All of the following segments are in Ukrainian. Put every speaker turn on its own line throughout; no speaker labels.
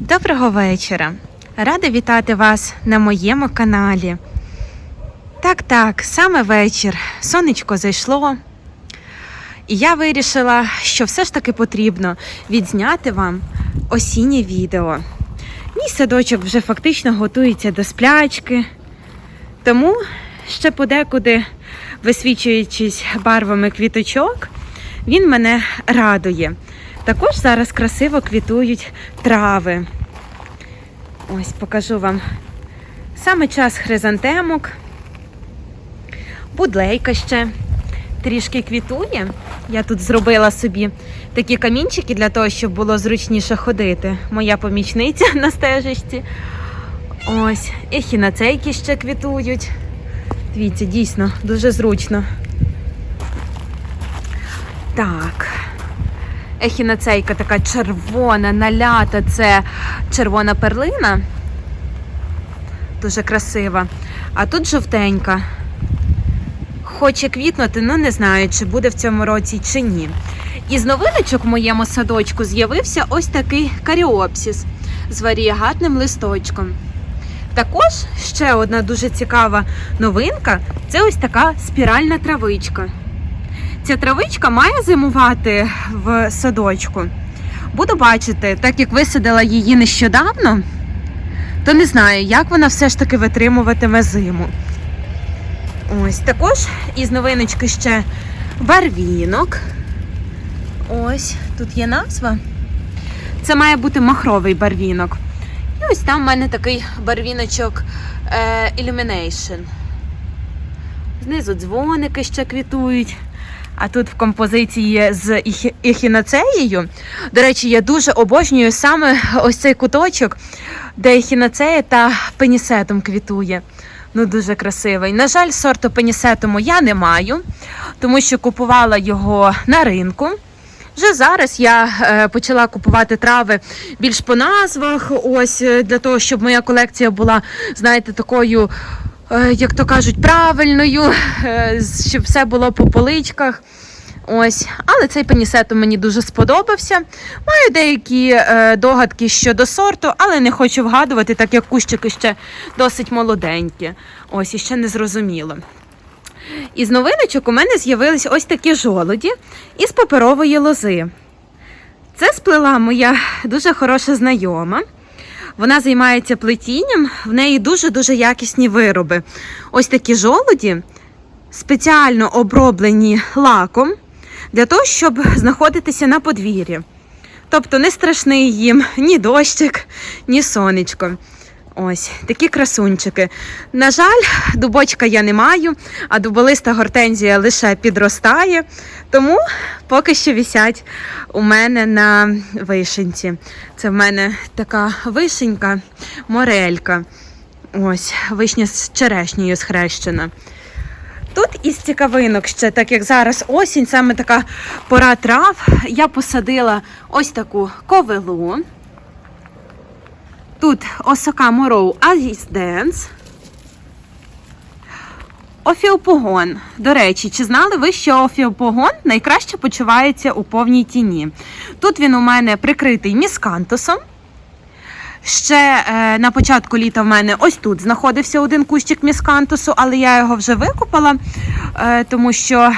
Доброго вечора! Рада вітати вас на моєму каналі. Так, так, саме вечір. Сонечко зайшло. І я вирішила, що все ж таки потрібно відзняти вам осіннє відео. Мій садочок вже фактично готується до сплячки, тому ще подекуди, висвічуючись барвами квіточок, він мене радує. Також зараз красиво квітують трави. Ось покажу вам саме час хризантемок. Будлейка ще трішки квітує. Я тут зробила собі такі камінчики для того, щоб було зручніше ходити. Моя помічниця на стежечці. Ось, ехінацейки ще квітують. Дивіться, дійсно, дуже зручно. Так. Ехінацейка така червона, налята, це червона перлина. Дуже красива. А тут жовтенька. Хоче квітнути, ну не знаю, чи буде в цьому році чи ні. Із новиночок в моєму садочку з'явився ось такий каріопсіс з варієгатним листочком. Також ще одна дуже цікава новинка це ось така спіральна травичка. Ця травичка має зимувати в садочку. Буду бачити, так як висадила її нещодавно, то не знаю, як вона все ж таки витримуватиме зиму. Ось також із новиночки ще барвінок. Ось тут є назва. Це має бути махровий барвінок. І ось там в мене такий барвіночок е, Illumination. Знизу дзвоники ще квітують. А тут в композиції з ехі- До речі, я дуже обожнюю саме ось цей куточок, де ехінацея та пенісетом квітує. Ну, дуже красивий. На жаль, сорту пенісетуму я не маю, тому що купувала його на ринку. Вже зараз я е, почала купувати трави більш по назвах, ось е, для того, щоб моя колекція була, знаєте, такою, як то кажуть, правильною, е, щоб все було по поличках. Ось, але цей пенісетум мені дуже сподобався. Маю деякі е, догадки щодо сорту, але не хочу вгадувати, так як кущики ще досить молоденькі. Ось і ще не зрозуміло. Із новиночок у мене з'явились ось такі жолоді із паперової лози. Це сплела моя дуже хороша знайома. Вона займається плетінням, в неї дуже-дуже якісні вироби. Ось такі жолоді спеціально оброблені лаком для того, щоб знаходитися на подвір'ї. Тобто не страшний їм ні дощик, ні сонечко. Ось такі красунчики. На жаль, дубочка я не маю, а дуболиста гортензія лише підростає, тому поки що висять у мене на вишенці. Це в мене така вишенька, морелька. Ось, вишня з черешнею схрещена. Тут із цікавинок ще, так як зараз осінь, саме така пора трав, я посадила ось таку ковилу. Тут осока мороу Азізденс. Офіопогон. До речі, чи знали ви, що офіопогон найкраще почувається у повній тіні? Тут він у мене прикритий міскантусом. Ще е, на початку літа в мене ось тут знаходився один кущик міскантусу, але я його вже викопала, е, тому що е,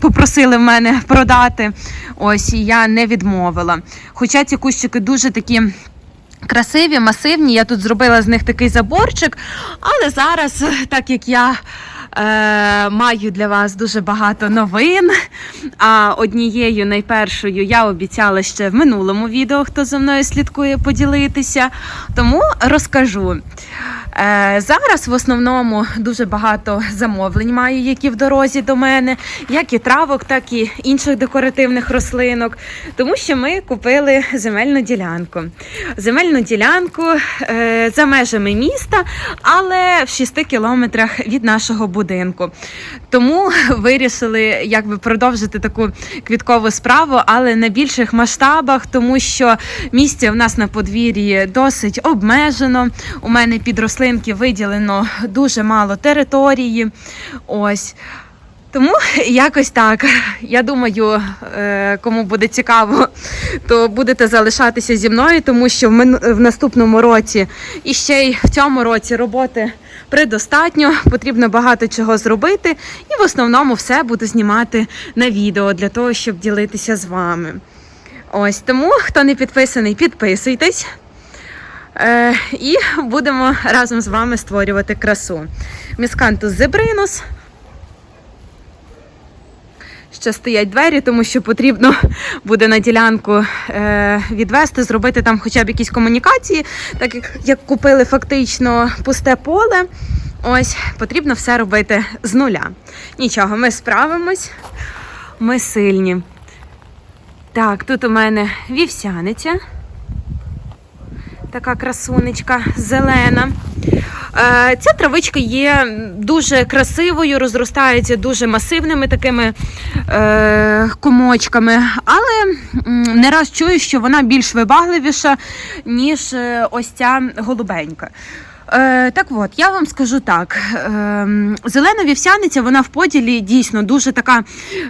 попросили в мене продати. Ось і я не відмовила. Хоча ці кущики дуже такі. Красиві, масивні. Я тут зробила з них такий заборчик. Але зараз, так як я е, маю для вас дуже багато новин, а однією найпершою я обіцяла ще в минулому відео, хто за мною слідкує, поділитися. Тому розкажу. Е, зараз в основному дуже багато замовлень маю, які в дорозі до мене, як і травок, так і інших декоративних рослинок, тому що ми купили земельну ділянку. Земельну ділянку е, за межами міста, але в 6 кілометрах від нашого будинку. Тому вирішили якби продовжити таку квіткову справу, але на більших масштабах, тому що місця в нас на подвір'ї досить обмежено. У мене під рослинки виділено дуже мало території. Ось. Тому якось так. Я думаю, е, кому буде цікаво, то будете залишатися зі мною, тому що в, наступному році і ще й в цьому році роботи предостатньо. Потрібно багато чого зробити, і в основному все буду знімати на відео для того, щоб ділитися з вами. Ось тому, хто не підписаний, підписуйтесь. Е, і будемо разом з вами створювати красу. Міскантус зебринус. Ще стоять двері, тому що потрібно буде на ділянку е, відвести, зробити там хоча б якісь комунікації, так як, як купили фактично пусте поле. Ось потрібно все робити з нуля. Нічого, ми справимось, ми сильні. Так, тут у мене вівсяниця. Така красунечка зелена. Е, Ця травичка є дуже красивою, розростається дуже масивними такими е, комочками, але не раз чую, що вона більш вибагливіша, ніж е, ось ця голубенька. Е, так от, я вам скажу так: е, зелена вівсяниця, вона в поділі дійсно дуже така,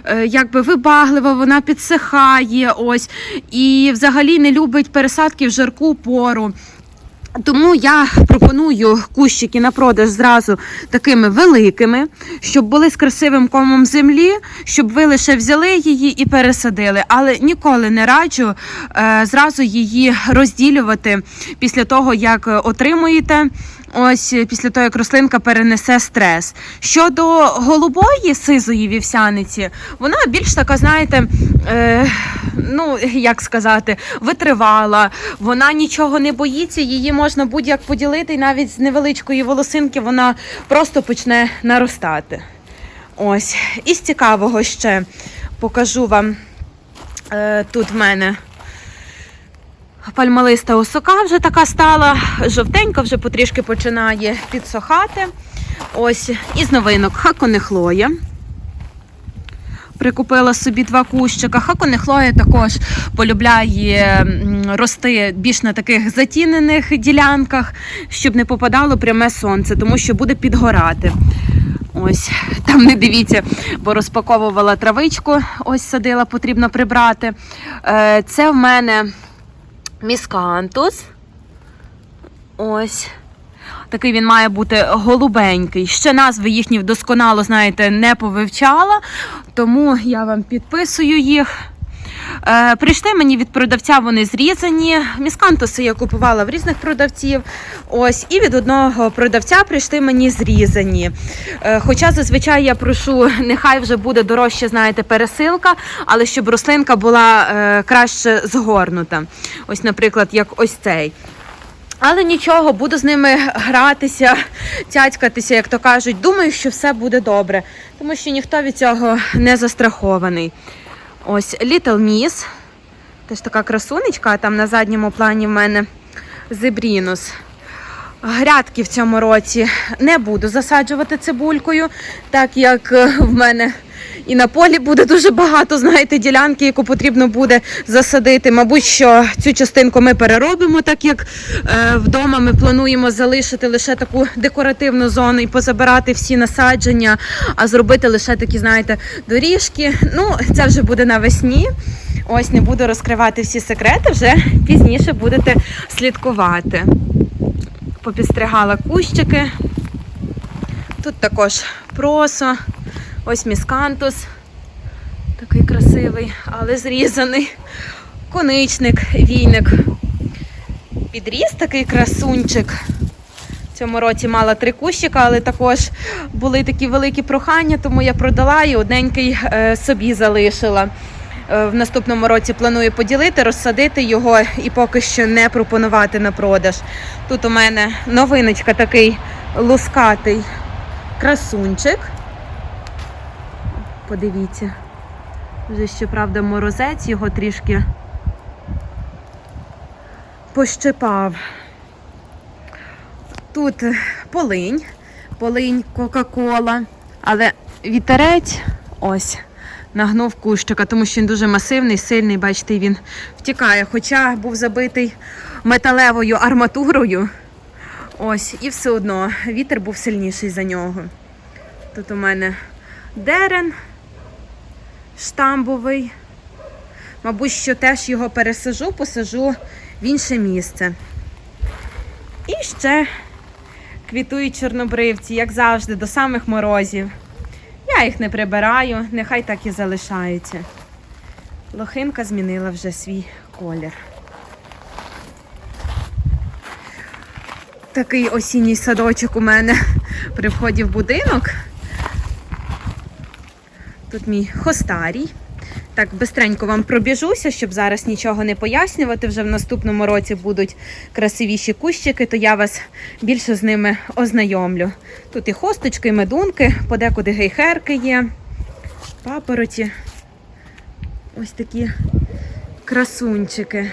е, якби вибаглива, вона підсихає, ось, і взагалі не любить пересадки в жарку пору. Тому я пропоную кущики на продаж зразу такими великими, щоб були з красивим комом землі, щоб ви лише взяли її і пересадили. Але ніколи не раджу е, зразу її розділювати після того, як отримуєте. Ось після того, як рослинка перенесе стрес. Щодо голубої сизої вівсяниці, вона більш така, знаєте, е, ну як сказати, витривала. Вона нічого не боїться, її можна будь-як поділити, і навіть з невеличкої волосинки вона просто почне наростати. Ось. І з цікавого ще покажу вам е, тут в мене. Пальмалиста осока вже така стала, жовтенька вже потрішки починає підсохати. Ось із новинок хаконехлоя. Прикупила собі два кущика. Хаконехлоя також полюбляє рости більш на таких затінених ділянках, щоб не попадало пряме сонце, тому що буде підгорати. Ось там не дивіться, бо розпаковувала травичку. Ось садила, потрібно прибрати. Е, Це в мене міскантус. Ось. Такий він має бути голубенький. Ще назви їхні вдосконало, знаєте, не повивчала, тому я вам підписую їх. Е, прийшли мені від продавця, вони зрізані. Міскантуси я купувала в різних продавців. Ось, і від одного продавця прийшли мені зрізані. Е, хоча зазвичай я прошу, нехай вже буде дорожче, знаєте, пересилка, але щоб рослинка була е, краще згорнута. Ось, наприклад, як ось цей. Але нічого, буду з ними гратися, цяцькатися, як то кажуть. Думаю, що все буде добре, тому що ніхто від цього не застрахований. Ось Little Miss, теж така красунечка, а там на задньому плані в мене Зебрінус. Грядки в цьому році не буду засаджувати цибулькою, так як е, в мене і на полі буде дуже багато, знаєте, ділянки, яку потрібно буде засадити. Мабуть, що цю частинку ми переробимо, так як е, вдома ми плануємо залишити лише таку декоративну зону і позабирати всі насадження, а зробити лише такі, знаєте, доріжки. Ну, це вже буде навесні. Ось не буду розкривати всі секрети, вже пізніше будете слідкувати. Попідстригала кущики. Тут також просо. Ось міскантус. Такий красивий, але зрізаний. Коничник, війник. Підріс такий красунчик. В цьому році мала три кущика, але також були такі великі прохання, тому я продала і одненький е, собі залишила. Е, В наступному році планую поділити, розсадити його і поки що не пропонувати на продаж. Тут у мене новиночка такий лускатий красунчик. Подивіться. Вже щоправда морозець його трішки пощипав. Тут полинь, полинь Кока-Кола, але вітерець ось нагнув кущика, тому що він дуже масивний, сильний, бачите, він втікає. Хоча був забитий металевою арматурою. Ось, і все одно вітер був сильніший за нього. Тут у мене дерен штамбовий. Мабуть, що теж його пересажу, посажу в інше місце. І ще квітують чорнобривці, як завжди, до самих морозів. Я їх не прибираю, нехай так і залишаються. Лохинка змінила вже свій колір. Такий осінній садочок у мене при вході в будинок. Тут мій хостарій. Так, бистренько вам пробіжуся, щоб зараз нічого не пояснювати. Вже в наступному році будуть красивіші кущики, то я вас більше з ними ознайомлю. Тут і хосточки, і медунки, подекуди гейхерки є, папороті. Ось такі красунчики.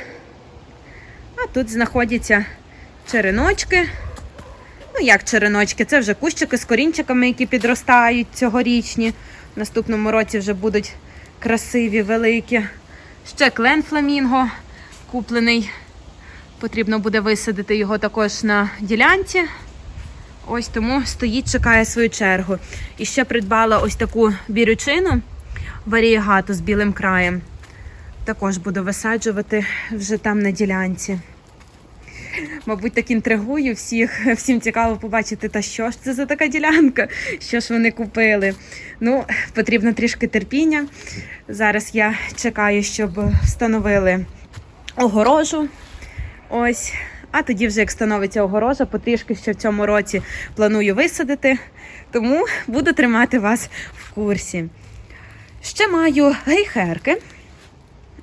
А тут знаходяться череночки. Ну, як череночки, це вже кущики з корінчиками, які підростають цьогорічні. Наступному році вже будуть красиві, великі. Ще клен фламінго куплений. Потрібно буде висадити його також на ділянці. Ось тому стоїть, чекає свою чергу. І ще придбала ось таку бірючину варієгату з білим краєм. Також буду висаджувати вже там на ділянці. Мабуть, так інтригую всіх. Всім цікаво побачити, та що ж це за така ділянка, що ж вони купили. Ну, потрібно трішки терпіння. Зараз я чекаю, щоб встановили огорожу. Ось. А тоді, вже як становиться огорожа, потрішки ще в цьому році планую висадити. Тому буду тримати вас в курсі. Ще маю гейхерки.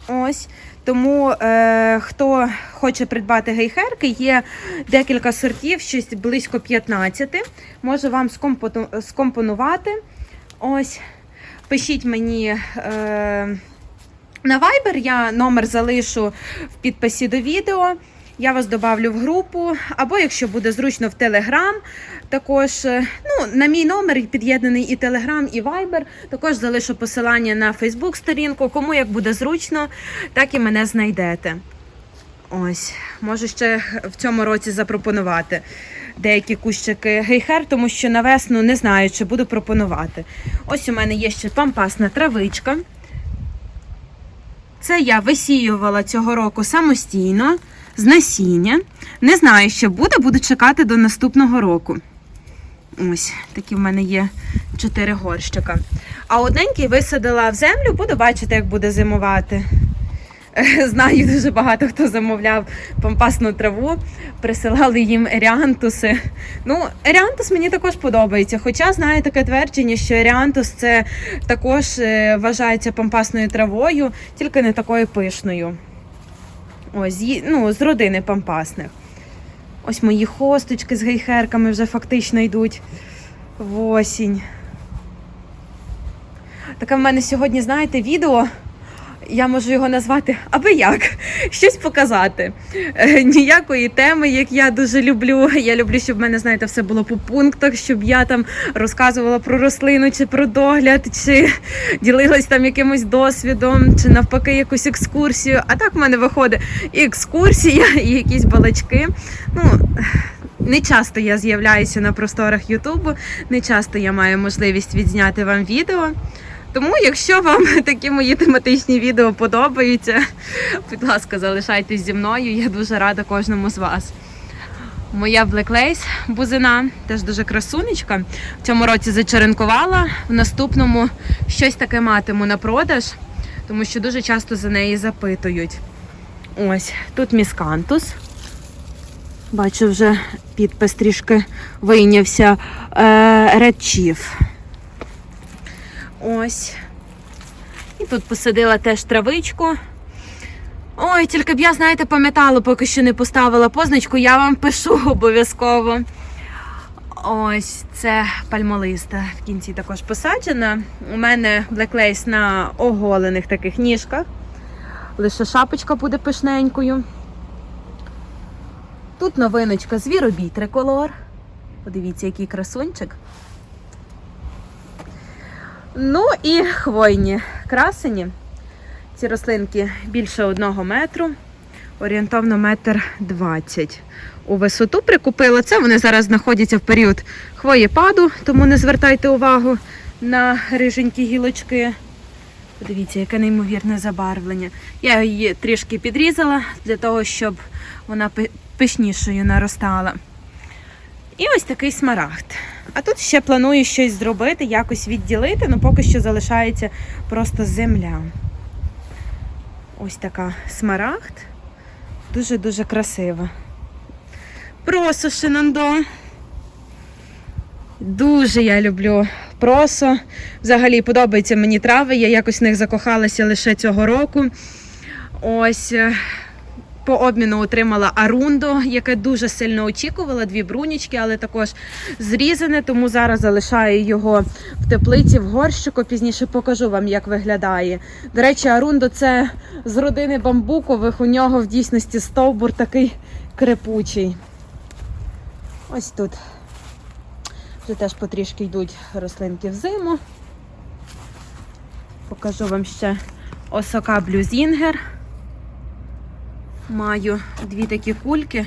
Ось. Тому е, хто хоче придбати гейхерки, є декілька сортів, щось близько 15. Можу вам скомпонувати. Ось. Пишіть мені е, на Viber, я номер залишу в підписі до відео. Я вас добавлю в групу, або якщо буде зручно в Telegram, також е, ну, на мій номер під'єднаний і Telegram, і Viber. Також залишу посилання на Facebook сторінку. Кому як буде зручно, так і мене знайдете. Ось, можу ще в цьому році запропонувати деякі кущики гейхер, тому що на весну не знаю, чи буду пропонувати. Ось у мене є ще пампасна травичка. Це я висіювала цього року самостійно з насіння. Не знаю, що буде, буду чекати до наступного року. Ось, такі в мене є чотири горщика. А одненький висадила в землю, буду бачити, як буде зимувати. Знаю, дуже багато хто замовляв пампасну траву, присилали їм еріантуси. Ну, еріантус мені також подобається. Хоча знаю таке твердження, що еріантус це також е, вважається пампасною травою, тільки не такою пишною. Ось, ну, з родини пампасних. Ось мої хосточки з гейхерками вже фактично йдуть в осінь. Таке в мене сьогодні, знаєте, відео. Я можу його назвати аби як, щось показати. Е, Ніякої теми, як я дуже люблю. Я люблю, щоб в мене, знаєте, все було по пунктах, щоб я там розказувала про рослину чи про догляд, чи ділилась там якимось досвідом, чи навпаки якусь екскурсію. А так в мене виходить і екскурсія, і якісь балачки. Ну, не часто я з'являюся на просторах Ютубу, не часто я маю можливість відзняти вам відео. Тому, якщо вам такі мої тематичні відео подобаються, будь ласка, залишайтесь зі мною. Я дуже рада кожному з вас. Моя Lace бузина, теж дуже красунечка. В цьому році зачеренкувала, в наступному щось таке матиму на продаж, тому що дуже часто за неї запитують. Ось тут міскантус. Бачу, вже підпис трішки вийнявся. Chief. Ось. І тут посадила теж травичку. Ой, тільки б я, знаєте, пам'ятала, поки що не поставила позначку, я вам пишу обов'язково. Ось це пальмолиста в кінці також посаджена. У мене Lace на оголених таких ніжках. Лише шапочка буде пишненькою. Тут новиночка звіробій триколор. Подивіться, який красунчик. Ну і хвойні красені. Ці рослинки більше одного метру, орієнтовно метр двадцять. У висоту прикупила. Це вони зараз знаходяться в період хвоєпаду, тому не звертайте увагу на риженькі гілочки. Подивіться, яке неймовірне забарвлення. Я її трішки підрізала для того, щоб вона пишнішою наростала. І ось такий смарагд. А тут ще планую щось зробити, якось відділити, але поки що залишається просто земля. Ось така смарагд. Дуже-дуже красива. Просо Шинандо. Дуже я люблю просо. Взагалі подобаються мені трави. Я якось в них закохалася лише цього року. Ось е, по обміну отримала арундо, яке дуже сильно очікувала, дві брунічки, але також зрізане, тому зараз залишаю його в теплиці в горщику. Пізніше покажу вам, як виглядає. До речі, арундо це з родини бамбукових. У нього в дійсності стовбур такий крепучий. Ось тут. Вже теж потрішки йдуть рослинки в зиму. Покажу вам ще осока блюзінгер. Маю дві такі кульки.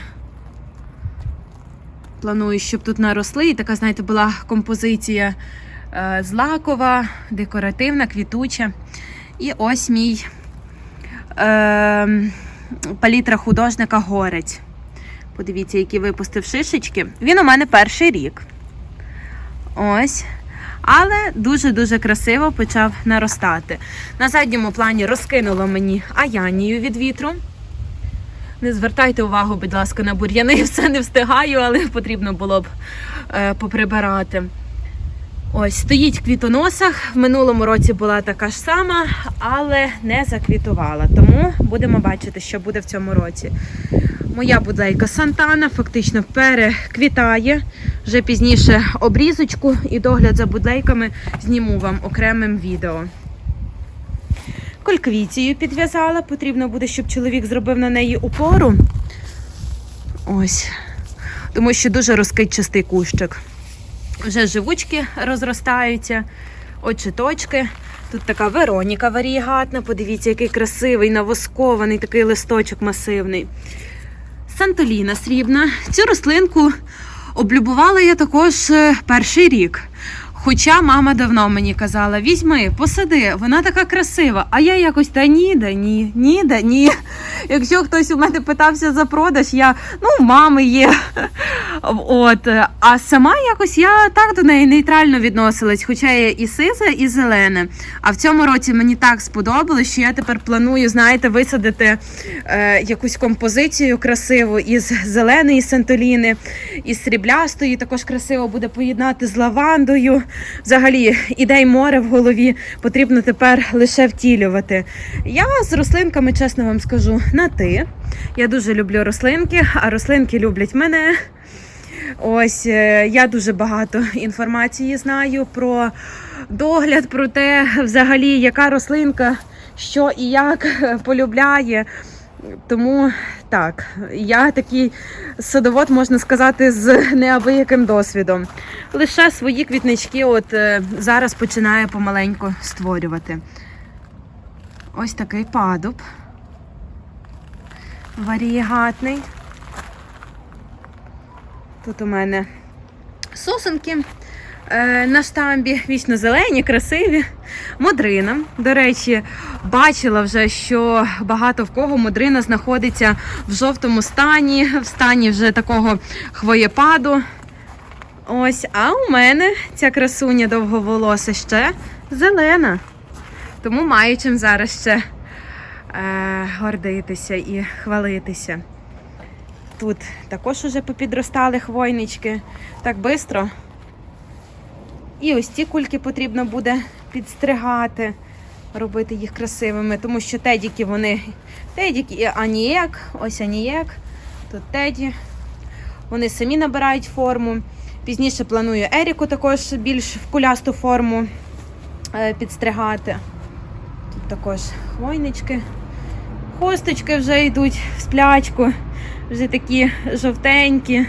Планую, щоб тут наросли. І така, знаєте, була композиція е, злакова, декоративна, квітуча. І ось мій е, палітра художника Горець. Подивіться, які випустив шишечки. Він у мене перший рік. Ось. Але дуже-дуже красиво почав наростати. На задньому плані розкинуло мені аянію від вітру. Не звертайте увагу, будь ласка, на бур'яни, все не встигаю, але потрібно було б е, поприбирати. Ось стоїть в квітоносах. В минулому році була така ж сама, але не заквітувала. Тому будемо бачити, що буде в цьому році. Моя будлейка Сантана фактично переквітає. Вже пізніше обрізочку і догляд за будлейками зніму вам окремим відео. Кольквіцію підв'язала. Потрібно буде, щоб чоловік зробив на неї упору. Ось. Тому що дуже розкидчастий кущик. Вже живучки розростаються, очіточки. Тут така Вероніка варієгатна. Подивіться, який красивий, навоскований такий листочок масивний. Сантоліна срібна. Цю рослинку облюбувала я також е, перший рік. Хоча мама давно мені казала: візьми, посади, вона така красива. А я якось та ні, да ні, ні, да ні. Якщо хтось у мене питався за продаж, я ну, мами є. От. А сама якось я так до неї нейтрально відносилась, хоча є і сиза, і зелене. А в цьому році мені так сподобалось, що я тепер планую, знаєте, висадити е, якусь композицію красиву із зеленої сантоліни, із сріблястої. Також красиво буде поєднати з лавандою. Взагалі, ідей море в голові потрібно тепер лише втілювати. Я з рослинками, чесно вам скажу, на ти. Я дуже люблю рослинки, а рослинки люблять мене. Ось е, я дуже багато інформації знаю про догляд, про те, взагалі, яка рослинка, що і як полюбляє. Тому так, я такий садовод, можна сказати, з неабияким досвідом. Лише свої квітнички от е, зараз починаю помаленьку створювати. Ось такий падуб. Варієгатний. Тут у мене сосенки на штамбі, вічно зелені, красиві. Модрина. До речі, бачила вже, що багато в кого модрина знаходиться в жовтому стані, в стані вже такого хвоєпаду. Ось, а у мене ця красуня довговолоса ще зелена. Тому маю чим зараз ще е, гордитися і хвалитися. Тут також уже попідростали хвойнички. Так швидко. І ось ці кульки потрібно буде підстригати, робити їх красивими, тому що тедіки вони тедік і анієк, ось анієк, тут теді. Вони самі набирають форму. Пізніше планую Еріку також більш в кулясту форму е, підстригати. Тут також хвойнички. Хосточки вже йдуть в сплячку, вже такі жовтенькі,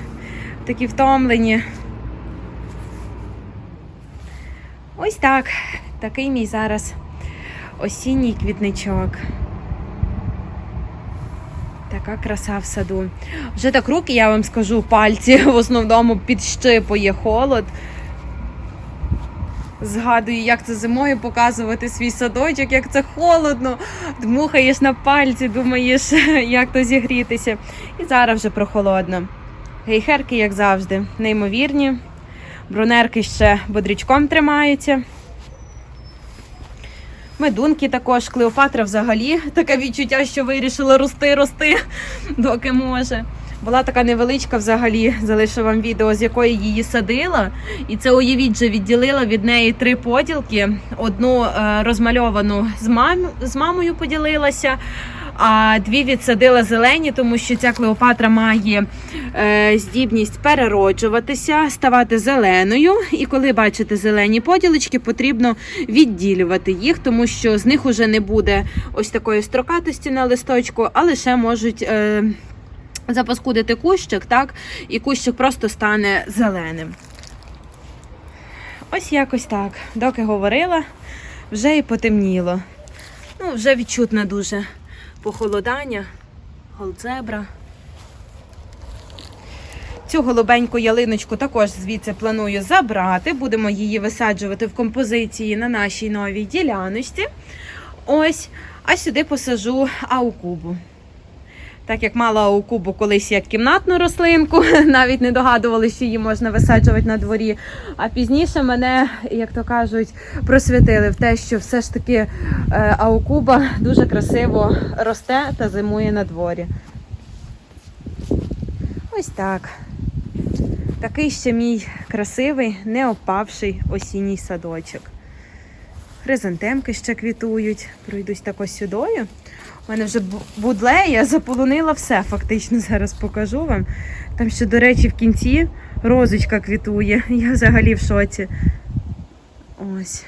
такі втомлені. Ось так. Такий мій зараз осінній квітничок. Така краса в саду. Вже так руки, я вам скажу, пальці в основному підщипує холод. Згадую, як це зимою показувати свій садочок, як це холодно. Дмухаєш на пальці, думаєш, як то зігрітися. І зараз вже прохолодно. Гейхерки, як завжди, неймовірні. Брунерки ще бодрячком тримаються. Медунки також, Клеопатра взагалі таке відчуття, що вирішила рости, рости, доки може. Була така невеличка взагалі, залишу вам відео, з якої її садила. І це уявіть же відділила від неї три поділки. Одну е, розмальовану з, мам, з мамою поділилася, а дві відсадила зелені, тому що ця Клеопатра має е, здібність перероджуватися, ставати зеленою. І коли бачите зелені поділочки, потрібно відділювати їх, тому що з них уже не буде ось такої строкатості на листочку, а лише можуть. Е, запаскудити кущик, так, і кущик просто стане зеленим. Ось якось так. Доки говорила, вже і потемніло. Ну, вже відчутне дуже похолодання, голцебра. Цю голубеньку ялиночку також звідси планую забрати. Будемо її висаджувати в композиції на нашій новій діляночці. Ось, а сюди посажу аукубу. Так як мала у кубу колись як кімнатну рослинку, навіть не догадували, що її можна висаджувати на дворі. А пізніше мене, як то кажуть, просвітили в те, що все ж таки е, аукуба дуже красиво росте та зимує на дворі. Ось так. Такий ще мій красивий, не опавший осінній садочок. Хризантемки ще квітують. Пройдусь так ось сюдою. У мене вже будле, я заполонила все, фактично зараз покажу вам. Там ще, до речі, в кінці розочка квітує. Я взагалі в шоці. Ось.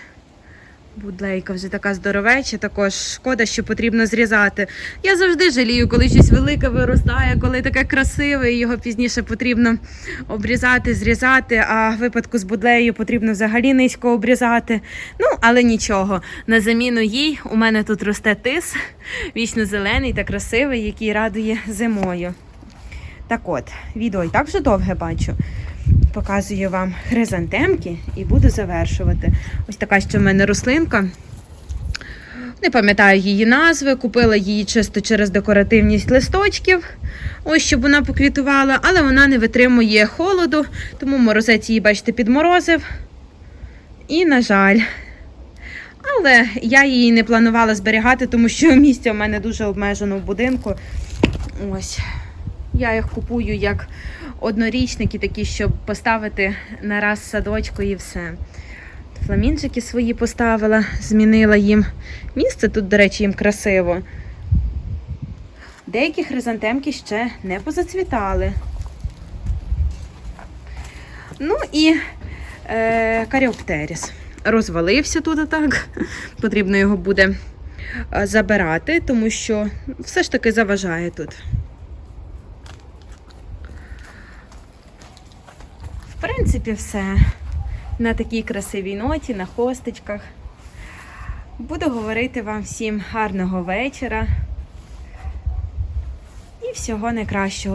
Будлейка вже така здоровеча, також шкода, що потрібно зрізати. Я завжди жалію, коли щось велике виростає, коли таке красиве, і його пізніше потрібно обрізати, зрізати. А в випадку з будлею потрібно взагалі низько обрізати. Ну, але нічого. На заміну їй у мене тут росте тис, вічно зелений та красивий, який радує зимою. Так от, відео і так вже довге бачу. Показую вам хризантемки і буду завершувати. Ось така ще в мене рослинка. Не пам'ятаю її назви, купила її чисто через декоративність листочків, ось щоб вона поквітувала, але вона не витримує холоду, тому морозець її, бачите, підморозив. І, на жаль, але я її не планувала зберігати, тому що місця в мене дуже обмежено в будинку. Ось. Я їх купую як однорічники, такі, щоб поставити на раз садочку і все. Фламінчики свої поставила, змінила їм. Місце тут, до речі, їм красиво. Деякі хризантемки ще не позацвітали. Ну і е, каріоптеріс. Розвалився тут так. Потрібно його буде е, забирати, тому що все ж таки заважає тут. Принципі, все. На такій красивій ноті, на хосточках. Буду говорити вам всім гарного вечора і всього найкращого.